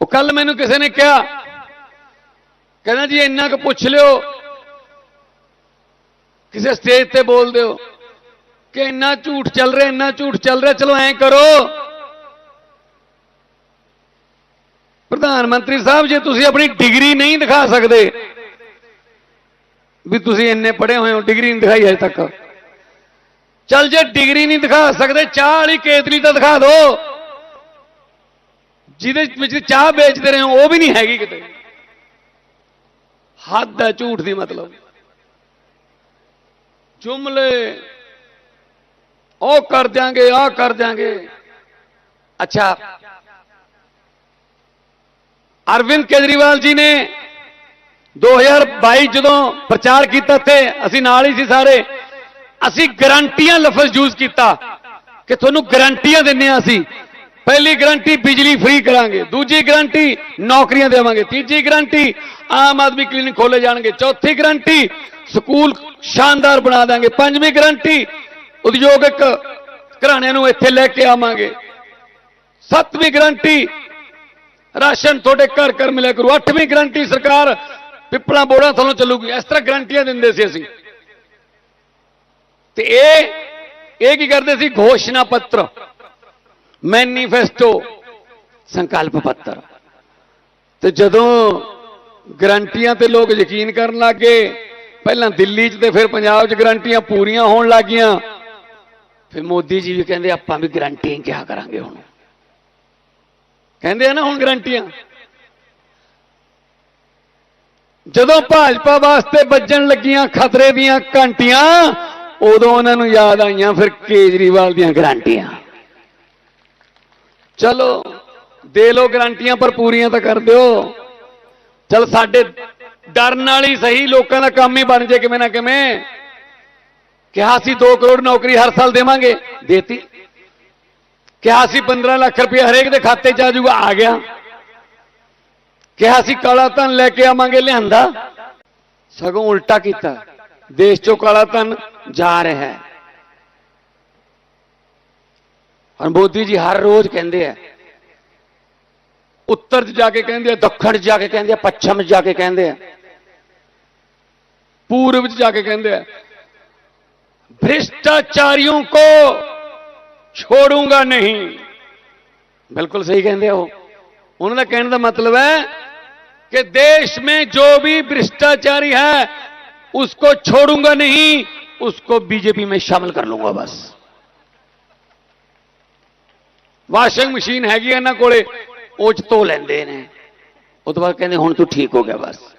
ਉਹ ਕੱਲ ਮੈਨੂੰ ਕਿਸੇ ਨੇ ਕਿਹਾ, ਕਹਿੰਦਾ ਜੀ ਇੰਨਾ ਕੁ ਪੁੱਛ ਲਿਓ, ਕਿਸੇ ਸਟੇਜ ਤੇ ਬੋਲ ਦਿਓ ਕਿ ਇੰਨਾ ਝੂਠ ਚੱਲ ਰਿਹਾ, ਇੰਨਾ ਝੂਠ ਚੱਲ ਰਿਹਾ, ਚਲੋ ਐਂ ਕਰੋ। ਪ੍ਰਧਾਨ ਮੰਤਰੀ ਸਾਹਿਬ, ਜੇ ਤੁਸੀਂ ਆਪਣੀ ਡਿਗਰੀ ਨਹੀਂ ਦਿਖਾ ਸਕਦੇ, ਵੀ ਤੁਸੀਂ ਇੰਨੇ ਪੜ੍ਹੇ ਹੋਏ ਹੋ, ਡਿਗਰੀ ਨਹੀਂ ਦਿਖਾਈ ਅਜੇ ਤੱਕ। ਚੱਲ ਜੇ ਡਿਗਰੀ ਨਹੀਂ ਦਿਖਾ ਸਕਦੇ, ਚਾਹ ਵਾਲੀ ਕੇਤਲੀ ਤਾਂ ਦਿਖਾ ਦਿਓ। ਜਿਹਦੇ ਵਿੱਚ ਚਾਹ ਵੇਚਦੇ ਰਹੇ ਹੋ, ਉਹ ਵੀ ਨਹੀਂ ਹੈਗੀ ਕਿਤੇ। ਹੱਦ ਹੈ ਝੂਠ ਦੀ ਮਤਲਬ। ਜੁਮਲੇ, ਉਹ ਕਰ ਦਿਆਂਗੇ ਆ ਕਰ ਦਿਆਂਗੇ। ਅੱਛਾ। ਅਰਵਿੰਦ ਕੇਜਰੀਵਾਲ ਜੀ ਨੇ 2022 ਜਦੋਂ ਪ੍ਰਚਾਰ ਕੀਤਾ ਤੇ ਅਸੀਂ ਨਾਲ ਹੀ ਸੀ ਸਾਰੇ। ਅਸੀਂ ਗਰੰਟੀਆਂ ਲਫ਼ਜ਼ ਯੂਜ਼ ਕੀਤਾ ਕਿ ਤੁਹਾਨੂੰ ਗਰੰਟੀਆਂ ਦਿੰਨੇ ਆ ਅਸੀਂ। ਪਹਿਲੀ ਗਰੰਟੀ ਬਿਜਲੀ ਫ੍ਰੀ ਕਰਾਂਗੇ, ਦੂਜੀ ਗਰੰਟੀ ਨੌਕਰੀਆਂ ਦੇਵਾਂਗੇ, ਤੀਜੀ ਗਰੰਟੀ ਆਮ ਆਦਮੀ ਕਲੀਨਿਕ ਖੋਲੇ ਜਾਣਗੇ, ਚੌਥੀ ਗਰੰਟੀ ਸਕੂਲ ਸ਼ਾਨਦਾਰ ਬਣਾ ਦਾਂਗੇ ਪੰਜਵੀਂ ਗਰੰਟੀ ਉਦਯੋਗਿਕ ਘਰਾਣਿਆਂ ਨੂੰ ਇੱਥੇ ਲੈ ਕੇ ਆਵਾਂਗੇ। ਸੱਤਵੀਂ ਗਰੰਟੀ ਰਾਸ਼ਨ ਤੁਹਾਡੇ ਘਰ ਘਰ ਮਿਲਿਆ ਕਰੂ। ਅੱਠਵੀਂ ਗਰੰਟੀ ਸਰਕਾਰ ਪਿੱਪਲਾਂ ਬੋੜਾਂ ਥੱਲੋਂ ਚੱਲੂਗੀ। ਇਸ ਤਰ੍ਹਾਂ ਗਰੰਟੀਆਂ ਦਿੰਦੇ ਸੀ ਅਸੀਂ। ਤੇ ਇਹ ਇਹ ਕੀ ਕਰਦੇ ਸੀ? ਘੋਸ਼ਣਾ ਪੱਤਰ। ਮੈਨੀਫੈਸਟੋ, ਸੰਕਲਪ ਪੱਤਰ। ਤੇ ਜਦੋਂ ਗਰੰਟੀਆਂ ਤੇ ਲੋਕ ਯਕੀਨ ਕਰਨ ਲੱਗੇ, ਪਹਿਲਾਂ ਦਿੱਲੀ 'ਚ ਤੇ ਫਿਰ ਪੰਜਾਬ 'ਚ ਗਰੰਟੀਆਂ ਪੂਰੀਆਂ ਹੋਣ ਲੱਗੀਆਂ, ਫਿਰ ਮੋਦੀ ਜੀ ਵੀ ਕਹਿੰਦੇ, ਆਪਾਂ ਵੀ ਗਰੰਟੀਆਂ ਕਿਹਾ ਕਰਾਂਗੇ ਹੁਣ? ਕਹਿੰਦੇ ਆ ਨਾ ਹੁਣ ਗਰੰਟੀਆਂ। ਜਦੋਂ ਭਾਜਪਾ ਵਾਸਤੇ ਵੱਜਣ ਲੱਗੀਆਂ ਖਤਰੇ ਦੀਆਂ ਘੰਟੀਆਂ, ਉਦੋਂ ਉਹਨਾਂ ਨੂੰ ਯਾਦ ਆਈਆਂ ਫਿਰ ਕੇਜਰੀਵਾਲ ਦੀਆਂ ਗਰੰਟੀਆਂ। ਚਲੋ, ਦੇ ਲੋ ਗਰੰਟੀਆਂ, ਪਰ ਪੂਰੀਆਂ ਤਾਂ ਕਰ ਦਿਓ। ਚਲ ਸਾਡੇ ਡਰਨ ਨਾਲ ਹੀ ਸਹੀ ਲੋਕਾਂ ਦਾ ਕੰਮ ਹੀ ਬਣ ਜੇ ਕਿਵੇਂ ਨਾ ਕਿਵੇਂ। ਕਿਹਾ ਸੀ 2 ਕਰੋੜ ਨੌਕਰੀ ਹਰ ਸਾਲ ਦੇਵਾਂਗੇ, ਦੇਤੀ। ਕਿਹਾ ਸੀ 15 ਲੱਖ ਰੁਪਏ ਹਰੇਕ ਦੇ ਖਾਤੇ 'ਚ ਆ ਜਾਊਗਾ, ਆ ਗਿਆ। ਕਿਹਾ ਸੀ ਕਾਲਾ ਧਨ ਲੈ ਕੇ ਆਵਾਂਗੇ ਲਿਆਂਦਾ। ਸਗੋਂ ਉਲਟਾ ਕੀਤਾ। ਦੇਸ਼ 'ਚੋਂ ਕਾਲਾ ਧਨ ਜਾ ਰਿਹਾ ਹੈ। ਹੁਣ ਮੋਦੀ ਜੀ ਹਰ ਰੋਜ਼ ਕਹਿੰਦੇ ਆ ਉੱਤਰ 'ਚ ਜਾ ਕੇ ਕਹਿੰਦੇ ਆ ਦੱਖਣ 'ਚ ਜਾ ਕੇ ਕਹਿੰਦੇ ਆ ਪੱਛਮ 'ਚ ਜਾ ਕੇ ਕਹਿੰਦੇ ਆ ਪੂਰਬ 'ਚ ਜਾ ਕੇ ਕਹਿੰਦੇ ਆ भ्रष्टाचारियों को छोड़ूंगा नहीं बिल्कुल सही कहते हो उन्होंने कहने का मतलब है कि देश में जो भी भ्रष्टाचारी है उसको छोड़ूंगा नहीं उसको बीजेपी में शामिल कर लूंगा बस ਵਾਸ਼ਿੰਗ ਮਸ਼ੀਨ ਹੈਗੀ ਇਹਨਾਂ ਕੋਲੇ, ਉਹ ਚ ਧੋ ਲੈਂਦੇ ਨੇ। ਉਹ ਤੋਂ ਬਾਅਦ ਕਹਿੰਦੇ ਹੁਣ ਤੂੰ ਠੀਕ ਹੋ ਗਿਆ ਬਸ।